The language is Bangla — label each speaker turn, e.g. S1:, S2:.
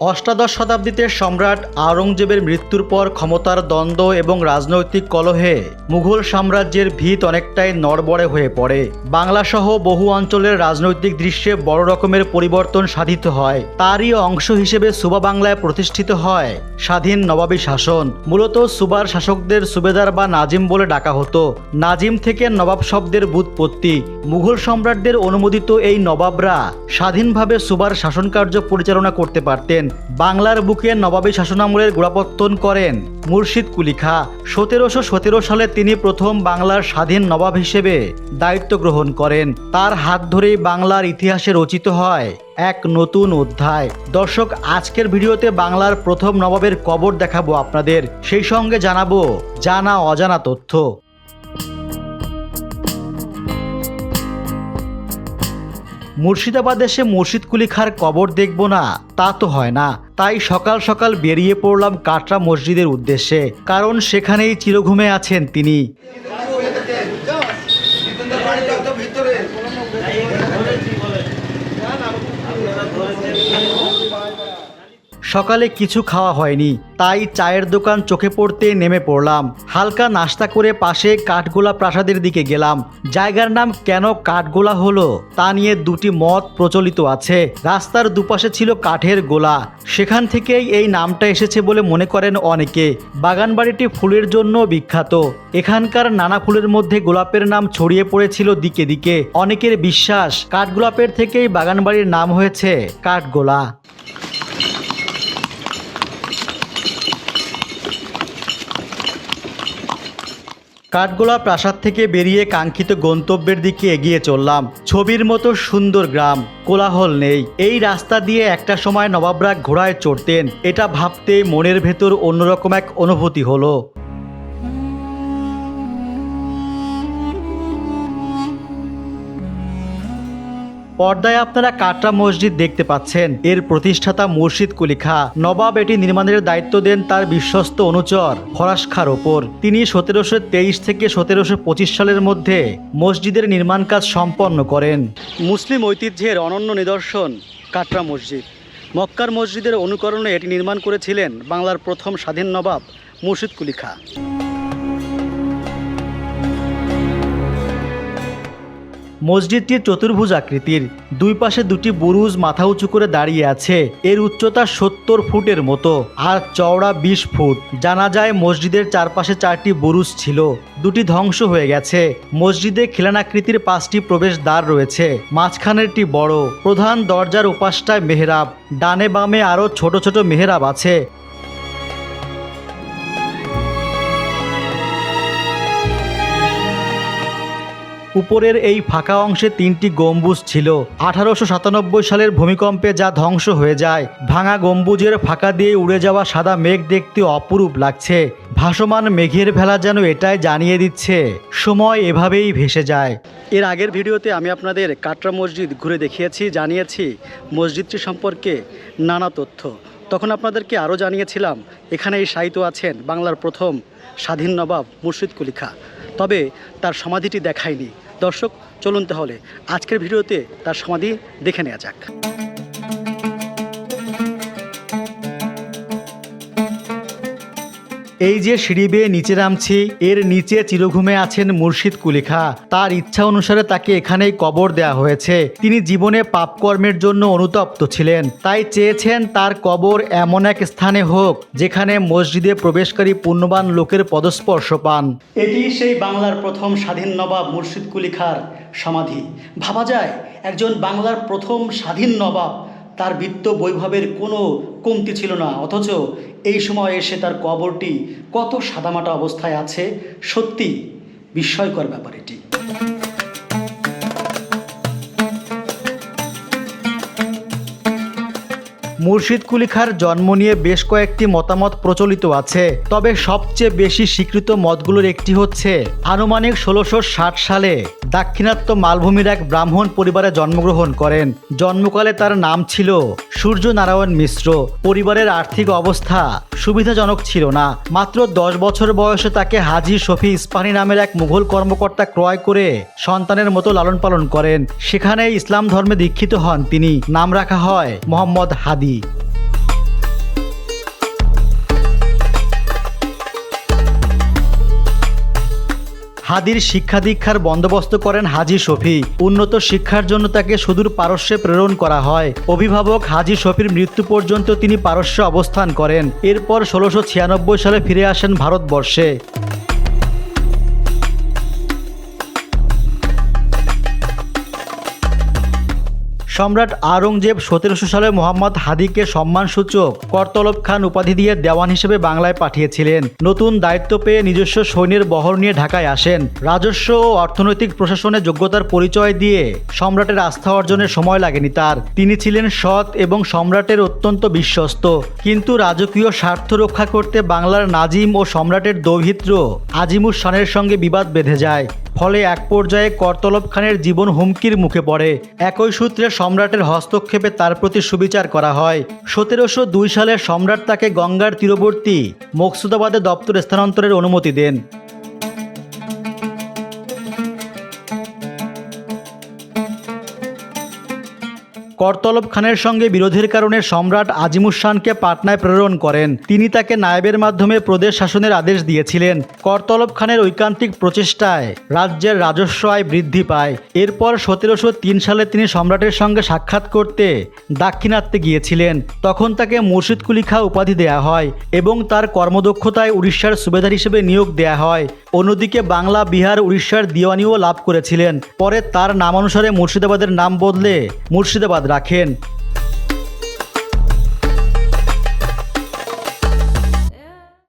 S1: অষ্টাদশ শতাব্দীতে সম্রাট আওরঙ্গজেবের মৃত্যুর পর ক্ষমতার দ্বন্দ্ব এবং রাজনৈতিক কলহে মুঘল সাম্রাজ্যের ভিত অনেকটাই নড়বড়ে হয়ে পড়ে। বাংলাসহ বহু অঞ্চলের রাজনৈতিক দৃশ্যে বড় রকমের পরিবর্তন সাধিত হয়। তারই অংশ হিসেবে সুবা বাংলায় প্রতিষ্ঠিত হয় স্বাধীন নবাবী শাসন। মূলত সুবার শাসকদের সুবেদার বা নাজিম বলে ডাকা হতো। নাজিম থেকে নবাব শব্দের বুৎপত্তি। মুঘল সম্রাটদের অনুমোদিত এই নবাবরা স্বাধীনভাবে সুবার শাসনকার্য পরিচালনা করতে পারতেন। বাংলার বুকে নবাবী শাসনামলের গোড়াপত্তন করেন মুর্শিদ কুলি খা সতেরোশো সতেরো সালে তিনি প্রথম বাংলার স্বাধীন নবাব হিসেবে দায়িত্ব গ্রহণ করেন। তার হাত ধরেই বাংলার ইতিহাসে রচিত হয় এক নতুন অধ্যায়। দর্শক, আজকের ভিডিওতে বাংলার প্রথম নবাবের কবর দেখাবো আপনাদের। সেই সঙ্গে জানাব জানা অজানা তথ্য। মুর্শিদাবাদ এসে মুর্শিদ কুলি খার কবর দেখব না, তা তো হয় না। তাই সকাল সকাল বেরিয়ে পড়লাম কাটরা মসজিদের উদ্দেশ্যে, কারণ সেখানেই চিরঘুমে আছেন তিনি। সকালে কিছু খাওয়া হয়নি, তাই চায়ের দোকান চোখে পড়তে নেমে পড়লাম। হালকা নাস্তা করে পাশে কাঠগোলা প্রাসাদের দিকে গেলাম। জায়গার নাম কেন কাঠগোলা হলো, তা নিয়ে দুটি মত প্রচলিত আছে। রাস্তার দুপাশে ছিল কাঠের গোলা। সেখান থেকেই এই নামটা এসেছে বলে মনে করেন অনেকে। বাগানবাড়িটি ফুলের জন্য বিখ্যাত। এখানকার নানা ফুলের মধ্যে গোলাপের নাম ছড়িয়ে পড়েছিল দিকে দিকে। অনেকের বিশ্বাস কাঠগোলাপের থেকেই বাগানবাড়ির নাম হয়েছে কাঠগোলা। কাঠগোলা প্রাসাদ থেকে বেরিয়ে কাঙ্ক্ষিত গন্তব্যের দিকে এগিয়ে চললাম। ছবির মতো সুন্দর গ্রাম, কোলাহল নেই। এই রাস্তা দিয়ে একটা সময় নবাবরা ঘোড়ায় চড়তেন। এটা ভাবতে মনের ভেতর অন্যরকম এক অনুভূতি হলো। পর্দায় আপনারা কাটরা মসজিদ দেখতে পাচ্ছেন। এর প্রতিষ্ঠাতা মুর্শিদ কুলি খা নবাব এটি নির্মাণের দায়িত্ব দেন তার বিশ্বস্ত অনুচর ফরাস খার ওপর। তিনি সতেরোশো তেইশ থেকে সতেরোশো পঁচিশ সালের মধ্যে মসজিদের নির্মাণ কাজ সম্পন্ন করেন। মুসলিম ঐতিহ্যের অনন্য নিদর্শন কাটরা মসজিদ। মক্কার মসজিদের অনুকরণে এটি নির্মাণ করেছিলেন বাংলার প্রথম স্বাধীন নবাব মুর্শিদ কুলি মসজিদটি চতুর্ভুজ আকৃতির। দুই পাশে দুটি বুরুজ মাথা উঁচু করে দাঁড়িয়ে আছে। এর উচ্চতা সত্তর ফুটের মতো। আর চওড়া বিশ ফুট। জানা যায় মসজিদের চারপাশে চারটি বুরুজ ছিল। দুটি ধ্বংস হয়ে গেছে। মসজিদে খিলানাকৃতির পাঁচটি প্রবেশ দ্বার রয়েছে। মাঝখানেরটি বড়। প্রধান দরজার উপাসটায় মেহরাব। ডানে বামে আরও ছোট ছোট মেহরাব আছে। উপরের এই ফাঁকা অংশে তিনটি গম্বুজ ছিল। আঠারোশো সাতানব্বই সালের ভূমিকম্পে যা ধ্বংস হয়ে যায়। ভাঙা গম্বুজের ফাঁকা দিয়ে উড়ে যাওয়া সাদা মেঘ দেখতে অপরূপ লাগছে। ভাসমান মেঘের ভেলা যেন এটাই জানিয়ে দিচ্ছে, সময় এভাবেই ভেসে যায়। এর আগের ভিডিওতে আমি আপনাদের কাটরা মসজিদ ঘুরে দেখিয়েছি, জানিয়েছি মসজিদটি সম্পর্কে নানা তথ্য। তখন আপনাদেরকে আরও জানিয়েছিলাম, এখানেই সাহিত্য আছেন বাংলার প্রথম স্বাধীন নবাব মুর্শিদ কুলি খা। তবে তার সমাধিটি দেখায়নি। দর্শক চলুন তাহলে আজকের ভিডিওতে তার সমাধি দেখে নেওয়া যাক। এই যে সিঁড়ি বেয়ে নিচে নামছি, এর নিচে চিরঘুমে আছেন মুর্শিদ কুলিখা। তার ইচ্ছা অনুসারে তাকে এখানেই কবর দেয়া হয়েছে। তিনি জীবনে পাপকর্মের জন্য অনুতপ্ত ছিলেন। তাই চেয়েছেন তার কবর এমন এক স্থানে হোক, যেখানে মসজিদে প্রবেশকারী পুণ্যবান লোকের পদস্পর্শ পান। এটি সেই বাংলার প্রথম স্বাধীন নবাব মুর্শিদ কুলিখার সমাধি। ভাবা যায়, একজন বাংলার প্রথম স্বাধীন নবাব তার বৃত্ত বৈভবের কোনো কমতি ছিল না, অথচ এই সময় এসে তার কবরটি কত সাদামাটা অবস্থায় আছে, সত্যি বিস্ময়কর ব্যাপার এটি। মুর্শিদ কুলিখার জন্ম নিয়ে বেশ কয়েকটি মতামত প্রচলিত আছে, তবে সবচেয়ে বেশি স্বীকৃত মতগুলোর একটি হচ্ছে আনুমানিক ষোলোশো সালে দাক্ষিণাত্য মালভূমির এক ব্রাহ্মণ পরিবারে জন্মগ্রহণ করেন। জন্মকালে তার নাম ছিল সূর্য নারায়ণ মিশ্র। পরিবারের আর্থিক অবস্থা সুবিধাজনক ছিল না। মাত্র দশ বছর বয়সে তাকে হাজি শফি ইস্পানি নামের এক মুঘল কর্মকর্তা ক্রয় করে সন্তানের মতো লালন পালন করেন। সেখানে ইসলাম ধর্মে দীক্ষিত হন তিনি। নাম রাখা হয় মোহাম্মদ হাদি। হাদির শিক্ষা দীক্ষার বন্দোবস্ত করেন হাজি শফি। উন্নত শিক্ষার জন্য তাকে সুদূর পারস্যে প্রেরণ করা হয়। অভিভাবক হাজি শফির মৃত্যু পর্যন্ত তিনি পারস্যে অবস্থান করেন। এরপর ষোলোশো সালে ফিরে আসেন ভারতবর্ষে। সম্রাট আওরঙ্গজেব সতেরোশো সালে মোহাম্মদ হাদিকে সম্মানসূচক করতলব খান উপাধি দিয়ে দেওয়ান হিসেবে বাংলায় পাঠিয়েছিলেন। নতুন দায়িত্ব পেয়ে নিজস্ব সৈন্যের বহর নিয়ে ঢাকায় আসেন। রাজস্ব ও অর্থনৈতিক প্রশাসনে যোগ্যতার পরিচয় দিয়ে সম্রাটের আস্থা অর্জনের সময় লাগেনি তার। তিনি ছিলেন সৎ এবং সম্রাটের অত্যন্ত বিশ্বস্ত। কিন্তু রাজকীয় স্বার্থ রক্ষা করতে বাংলার নাজিম ও সম্রাটের দৌহিত্র আজিমুস শানের সঙ্গে বিবাদ বেঁধে যায়। ফলে এক পর্যায়ে করতলব খানের জীবন হুমকির মুখে পড়ে। একই সূত্রে সম্রাটের হস্তক্ষেপে তার প্রতি সুবিচার করা হয়। সতেরোশো দুই সালে সম্রাট তাকে গঙ্গার তীরবর্তী মকসুদাবাদে দপ্তর স্থানান্তরের অনুমতি দেন। করতলব খানের সঙ্গে বিরোধের কারণে সম্রাট আজিমুসানকে পাটনায় প্রেরণ করেন। তিনি তাকে নায়েবের মাধ্যমে প্রদেশ শাসনের আদেশ দিয়েছিলেন। করতলব খানের ঐকান্তিক প্রচেষ্টায় রাজ্যের রাজস্ব আয় বৃদ্ধি পায়। এরপর সতেরোশো তিন সালে তিনি সম্রাটের সঙ্গে সাক্ষাৎ করতে দাক্ষিণাত্যে গিয়েছিলেন। তখন তাকে মুর্শিদ কুলি খা উপাধি দেয়া হয় এবং তার কর্মদক্ষতায় উড়িষ্যার সুবেদার হিসেবে নিয়োগ দেয়া হয়। অন্যদিকে বাংলা, বিহার, উড়িষ্যার দিওয়ানিও লাভ করেছিলেন। পরে তার নামানুসারে মুর্শিদাবাদের নাম বদলে মুর্শিদাবাদ রাখেন।